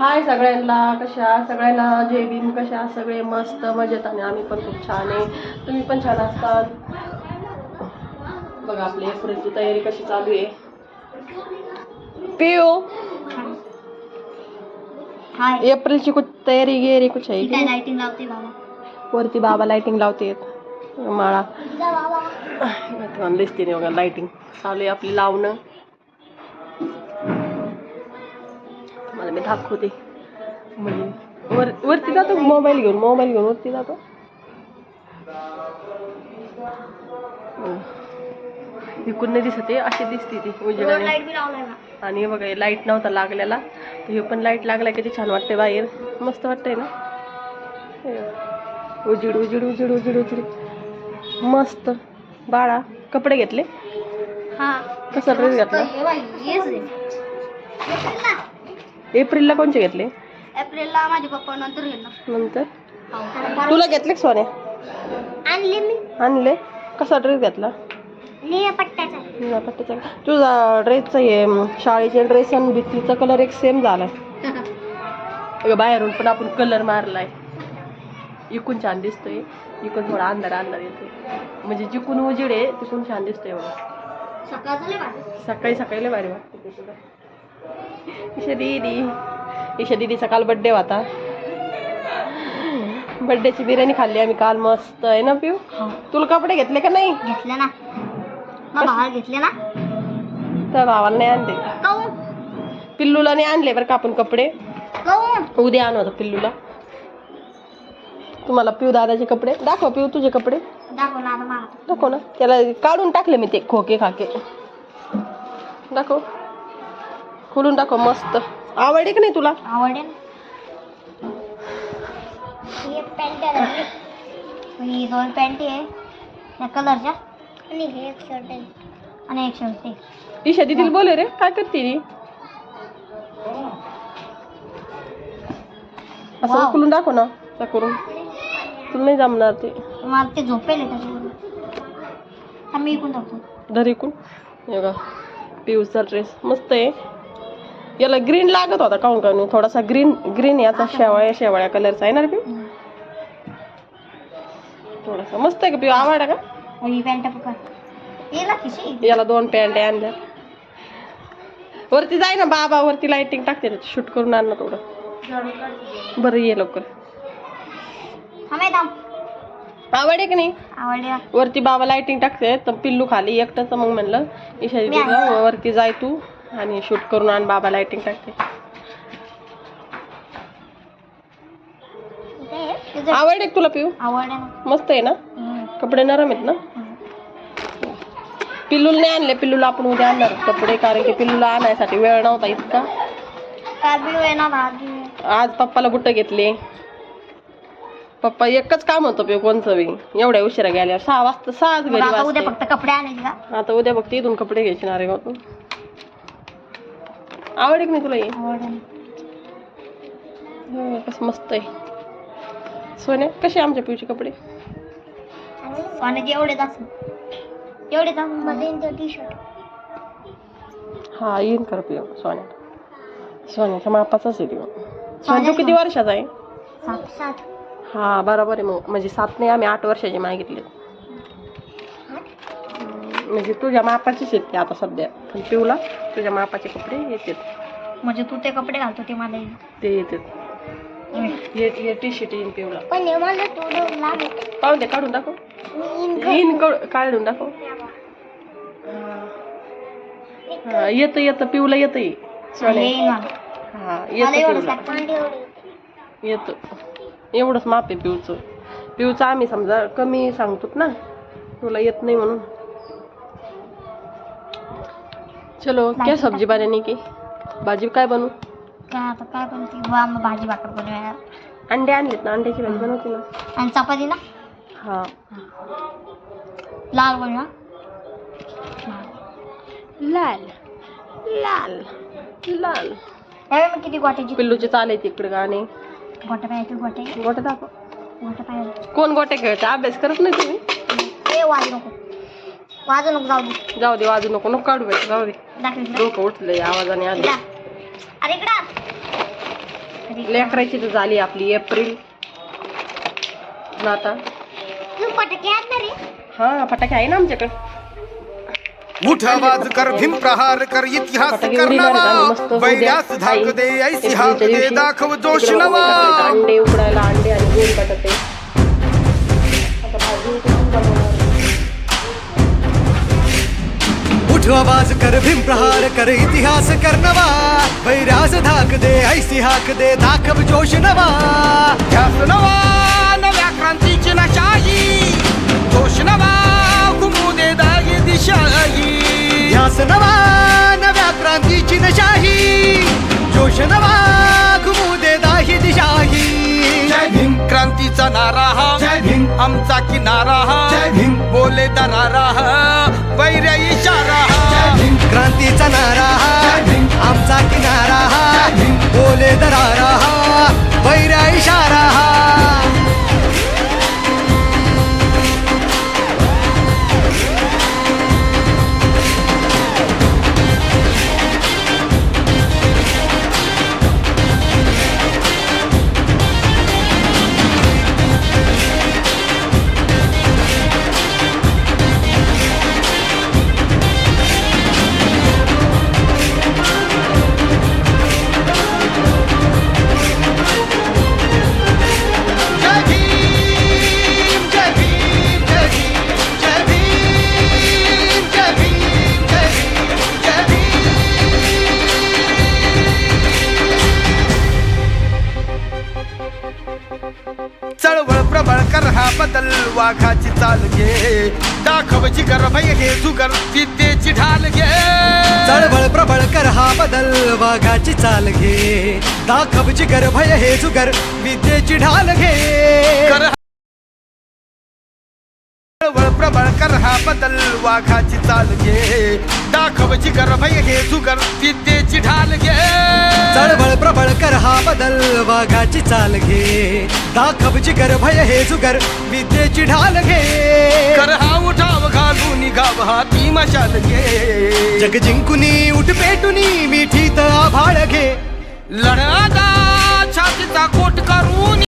हाय सगळ्यांना कशा सगळ्यांना? जय भीम कशा सगळे? मस्त मजेत आणि आम्ही पण खूप छान आहे. तुम्ही पण छान असतात. बघा आपली एप्रिलची तयारी कशी चालू आहे. पिओ हाय. एप्रिलची कुछ तयारी गेरी कुछ आहे? काय की? लाइटिंग लावते बाबा. वरती बाबा लाइटिंग लावते. माळा. जा दिसते नाही बघा लाइटिंग चालू आहे आपली लावणं. तुम्हाला मी दाखवते. म्हणजे वर वरती जातो मोबाईल घेऊन? मोबाईल घेऊन वरती जातो? इकडून नाही दिसते अशी दिसते ती उजेडाने ना. आणि हे बघा लाइट नव्हता लागलेला. तर हे पण लाइट लागला किती छान वाटते बाहेर. मस्त वाटतंय ना. उजीड उजीड उजीड उजीड उजीड. मस्त. बाळा कपडे घेतले? कसा ड्रेस घातला? एप्रिलला कोणचे घेतले? एप्रिलला माझे पप्पा नंतर घेणार. नंतर? तुला घेतले का सोन्या आणले मी. आणले? कसा ड्रेस घातला? निळ्या पट्ट्याचा. निळा पट्ट्याचा? तुझा ड्रेसचा हे शाळेचे ड्रेस आणि भित्तीचा कलर एक सेम झालाय. अगं बाहेरून पण आपण कलर मारलाय. इकून छान दिसतोय. इकून थोडा अंधार अंधार येतोय. म्हणजे जिकून उजेड आहे तिकून छान दिसतोय बघा सकाळचं लय भारी सकाळी सकाळी लय भारी वाटते ते ईशा दीदी. ईशा दीदीचा काल बड्डे होता. बड्डेची बिर्याणी खाल्ली आम्ही काल मस्त. आहे ना पिऊ? तुला कपडे घेतले का नाही? घेतलं ना. भावाला घेतले ना? तर भावाला नाही आणले. पिल्लूला नाही आणले बरं का आपण कपडे? उद्या आणू आता पिल्लूला. तुम्हाला पिऊ दादाचे कपडे? दाखव पिऊ तुझे कपडे. दाखव ना. त्याला काढून टाकले मी ते खोके खाके. दाखव. खोलून दाखव मस्त. आवडे का नाही तुला? आवडेल. ही पॅन्ट आहे. ही दोन पॅन्टी आहे. या कलरच्या. आणि हे एक शर्ट आहे. आणि एक शर्ट आहे. ईशा दिदीला बोले रे काय करते ती? असं. खोलून दाखव ना त्या करून. तुला नाही जमणार ते. मला ते झोपेल त्याच्यावर आम्ही इकून धर इकून. हे बघा पिऊचा ड्रेस मस्त आहे. याला ग्रीन लागत होता काऊन काऊन थोडासा ग्रीन ग्रीन याचा शेवाळ्या शेवाळ्या कलरचा आहे ना रे पिऊ? थोडासा मस्त आहे का पिऊ? आवडा का? येला दोन पॅन्ट आणल्या. वरती जाय ना बाबा वरती लाइटिंग टाकते शूट करून आण ना थोडं बरं ये लवकर. आवड आहे की नाही. वरती बाबा लाइटिंग टाकते तर पिल्लू खाली एकटंच मग म्हणलं ईशा वरती जाय तू. आणि शूट करून आण बाबा लाइटिंग टाकते. आवड आहे तुला पिऊ? आवडले ना. मस्त आहे ना. कपडे नरम आहेत ना? पिल्लूला नाही आणले पिल्लूला आपण उद्या आणणार कपडे कारण की पिल्लूला आणायसाठी वेळ नव्हता इतका. आज पप्पाला बुट्ट घेतले. पप्पा एकच काम होतं पे कोणचं बी. एवढ्या उशिरा गेल्यावर. सहा वाजता सहाच घरी आता उद्या फक्त कपडे आणायचे का? आता उद्या बघते इथून कपडे घ्यायचे ना रे आवड की नाही तुला हे. हो, कसं मस्त आहे. सोने कसे आमच्या पिऊचे कपडे? सोन्याचे टी शर्ट हा. येईन कर पिऊ सोन्या. सोन्याच्या मापाचाच आहे देऊ सोन्या तू किती वर्षाचा आहे? हा बरोबर आहे. मग म्हणजे सात नाही आम्ही आठ वर्षाचे मागितले. म्हणजे तुझ्या मापाचीच आहेत ते आता सध्या. पण पिऊला तुझ्या मापाचे कपडे येतात. म्हणजे तू ते कपडे घालतो ते मला येईल. ते येतात. हे हे टी शर्ट येईन पिऊला. पण हे मला थोडं लांब पाहून दे काढून दाखव. येईन कळ- काढून दाखव. हा. येतं येतं पिऊला येतं हे. सोन्या येईल मला हा मला येतं एवढं पिऊला. पॅन्ट एवढी येतं. एवढंच माप आहे पिऊचं. पिऊचं आम्ही समजा कमी सांगतो ना. तुला येत नाही म्हणून. चलो क्या सब्ज़ी बनाने की? भाजी काय बनवू काय आता काय बनते वा मग भाजी भाकर बनवूया अंडे आणलेत ना अंड्याची भाजी बनवते ना? आणि चपाती ना? हा। लाल बनवा लाल। लाल। लाल। त्यावेळी मग किती गोट्याची पिल्लूचे चाल आहेत इकडे गाणे गोट्या पाहिजे गोटे। गोटे दाखव गोट्या पाहिजे कोण गोटे खेळते अभ्यास करत नाही तुम्ही? ए वाजू नको वाजू नको जाऊ दे. जाऊ दे वाजू नको नको काढू बेटा जाऊ दे. दाखव इकडं. डोकं उठलंय आवाजाने आले. इकडं. अरे इकडं. लेकराची तर झाली आपली एप्रिल. आता तू पटाके आणणार आहे? हा फटाके आहे ना आमच्याकडे. उठ आवाज कर भीम प्रहार कर इतिहास फटाके कर उडी मारत आम्ही मस्त नवा उद्या वैर्यास धाक आई दे ऐसी एप्रिलच्या हाक दे दिवशी दाखव जोश नवा. अंडे उकडायला अंडे आणि गोल बटाटे. आता भाजी बनवणार. उठ आवाज कर भीम प्रहार कर इतिहास कर नवा। वैराज धाक दे ऐसी हाक दे दाखव जोश नवा। ध्यास नवा नव्या क्रांतीची नशाही। जोश नवा घुमू दे दागी दिशाही। ध्यास नवा नव्या क्रांतीची नशाही। जोश नवा घुमू दे दाही दिशाही। जय भीम क्रांतीचा नारा हा। जय भीम। आमचा किनारा हा। जय भीम। बोले दरारा हा। वैर्य इशारा वाघाची चाल घे. दाखव जिगर भय घे जुगर. विद्येची ढाल घे. चळवळ प्रबळ कर हा बदल वाघाची चाल घे. दाखव जिगर भय हे जुगर. विद्येची ढाल घे. कर प्रबळ कर हा बदल वाघाची चाल घे. दाखव जिगर भय घे जुगर. विद्येची ढाल घे. चळवळ प्रबळ कर हा बदल वाघाची चाल घे. दाखव जिगर भय हे जुगर विद्येची ढाल घे. कर हा उठाव घालून गाव हा ती मशाल घे. जग जिंकुनी उठ पेटुनी मिठीत आभाळ घे. लढादा छातीचा कोट करून